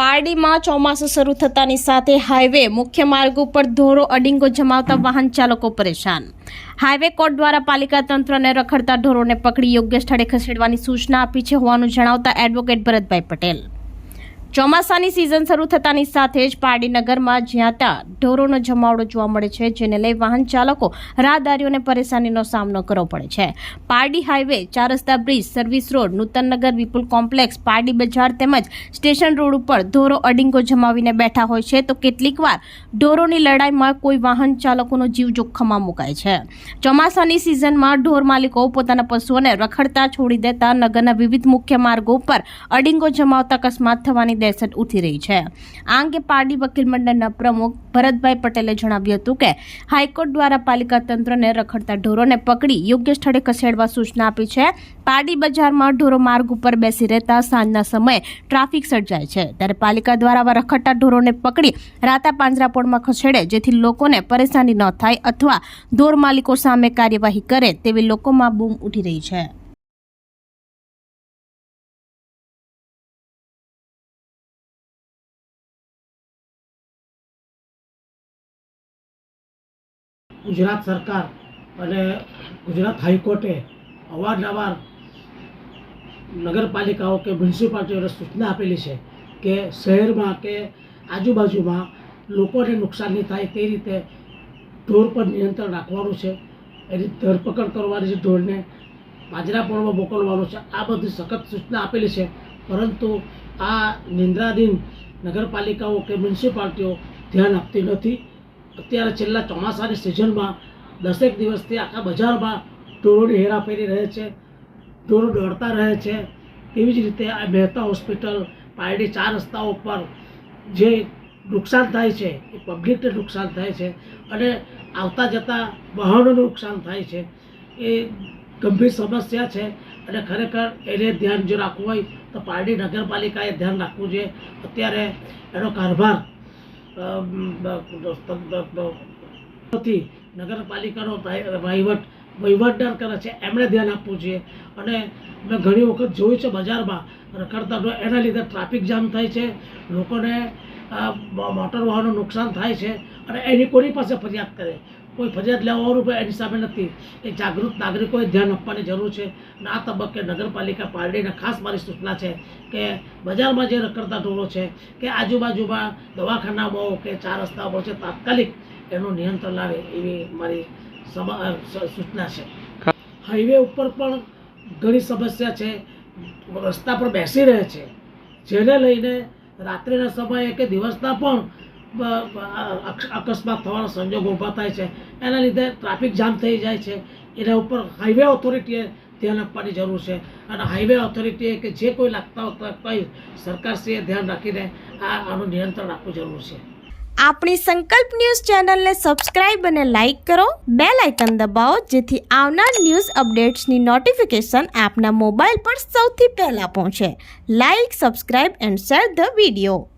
પારડીમાં ચોમાસું શરૂ થતાની સાથે હાઈવે મુખ્ય માર્ગ ઉપર ધોરો અડિંગો જમાવતા વાહન ચાલકો પરેશાન. હાઈવે કોર્ટ દ્વારા પાલિકા તંત્રને રખડતા ઢોરોને પકડી યોગ્ય સ્થળે ખસેડવાની સૂચના આપી છે હોવાનું જણાવતા એડવોકેટ ભરતભાઈ પટેલ. ચોમાસાની સિઝન શરૂ થતાની સાથે જ પારડી નગરમાં જ્યાં ત્યાં ઢોરોનો જમાવડો જોવા મળે છે, જેને લઈ વાહન ચાલકો રાહદારીઓને પરેશાનીનો સામનો કરવો પડે છે. પારડી હાઈવે ચાર રસ્તા bridge service road Nutannagar Vipul complex Pardi બજાર તેમજ સ્ટેશન રોડ ઉપર ઢોરો અડિંગો જમાવીને બેઠા હોય છે, તો કેટલીક વાર ઢોરોની લડાઈમાં કોઈ વાહન ચાલકોનો જીવ જોખમમાં મુકાય છે. ચોમાસાની સિઝનમાં ઢોર માલિકો પોતાના પશુઓને રખડતા છોડી દેતા નગરના વિવિધ મુખ્ય માર્ગો ઉપર અડિંગો જમાવતા અકસ્માત થવાની દહેશત ઉઠી રહી છે. આ અંગે પારડી વકીલ મંડળના પ્રમુખ ભરતભાઈ પટેલે જણાવ્યું હતું કે, હાઈકોર્ટ દ્વારા પાલિકા તંત્રને રખડતા ઢોરોને પકડી યોગ્ય સ્થળે ખસેડવા સૂચના આપી છે. પારડી બજારમાં ઢોરો માર્ગ ઉપર બેસી રહેતા સાંજના સમયે ટ્રાફિક સર્જાય છે. ત્યારે પાલિકા દ્વારા આવા રખડતા ઢોરોને પકડી રાતા પાંજરાપોળમાં ખસેડે, જેથી લોકોને પરેશાની ન થાય અથવા ઢોર માલિકો સામે કાર્યવાહી કરે તેવી લોકોમાં બૂમ ઉઠી રહી છે. ગુજરાત સરકાર અને ગુજરાત હાઈકોર્ટે અવારનવાર નગરપાલિકાઓ કે મ્યુનિસિપાલિટીઓને સૂચના આપેલી છે કે શહેરમાં કે આજુબાજુમાં લોકોને નુકસાન થાય તે રીતે ઢોર પર નિયંત્રણ રાખવાનું છે. એની ધરપકડ કરવાની છે ઢોરને પાંજરાપોળમાં મોકલવાનું છે. આ બધી સખત સૂચના આપેલી છે. પરંતુ આ નિંદ્રાધીન નગરપાલિકાઓ કે મ્યુનિસિપાલિટીઓ ધ્યાન આપતી નથી. અત્યારે છેલ્લા ચોમાસાની સિઝનમાં દસેક દિવસથી આખા બજારમાં ઢોરોની હેરાફેરી રહે છે, ઢોરો દોડતા રહે છે. એવી જ રીતે આ મહેતા હોસ્પિટલ પાયડી ચાર રસ્તાઓ પર જે નુકસાન થાય છે, એ પબ્લિકને નુકસાન થાય છે અને આવતા જતા વાહનોને નુકસાન થાય છે. એ ગંભીર સમસ્યા છે અને ખરેખર એને ધ્યાન જો રાખવું હોય તો પારડી નગરપાલિકાએ ધ્યાન રાખવું જોઈએ. અત્યારે એનો કારભાર નથી. નગરપાલિકાનો વહીવટ વહીવટદાર કરે છે, એમણે ધ્યાન આપવું જોઈએ. અને મેં ઘણી વખત જોયું છે બજારમાં રખડતા એના લીધે ટ્રાફિક જામ થાય છે, લોકોને મોટર વાહનો નુકસાન થાય છે, અને એની કોની પાસે ફરિયાદ કરે? કોઈ ફરિયાદ લેવાનું પણ એની સામે નથી. એ જાગૃત નાગરિકોએ ધ્યાન આપવાની જરૂર છે. અને આ તબક્કે નગરપાલિકા પારડીને ખાસ મારી સૂચના છે કે બજારમાં જે રખડતા ઢોરો છે કે આજુબાજુમાં દવાખાનામાં કે ચાર રસ્તાઓ છે તાત્કાલિક એનું નિયંત્રણ લાવે એવી મારી સૂચના છે. હાઈવે ઉપર પણ ઘણી સમસ્યા છે. રસ્તા પર બેસી રહે છે. જેને લઈને રાત્રિના સમયે કે દિવસના પણ અકસ્માત થવાનો સંજોગ ઊભા થાય છે. એના લીધે ટ્રાફિક જામ થઈ જાય છે. એના ઉપર હાઈવે ઓથોરિટીએ ધ્યાન આપવાની જરૂર છે. અને હાઈવે ઓથોરિટીએ કે જે કોઈ લાગતા હોય કોઈ સરકારશ્રીએ ધ્યાન રાખીને આ, આનું નિયંત્રણ રાખવું જરૂર છે. આપણી સંકલ્પ ન્યૂઝ ચેનલને સબસ્ક્રાઇબ અને લાઇક કરો. બે લાઇકન દબાવો, જેથી આવનાર ન્યૂઝ અપડેટ્સની નોટિફિકેશન આપના મોબાઈલ પર સૌથી પહેલાં પહોંચે. Like, subscribe and share the video.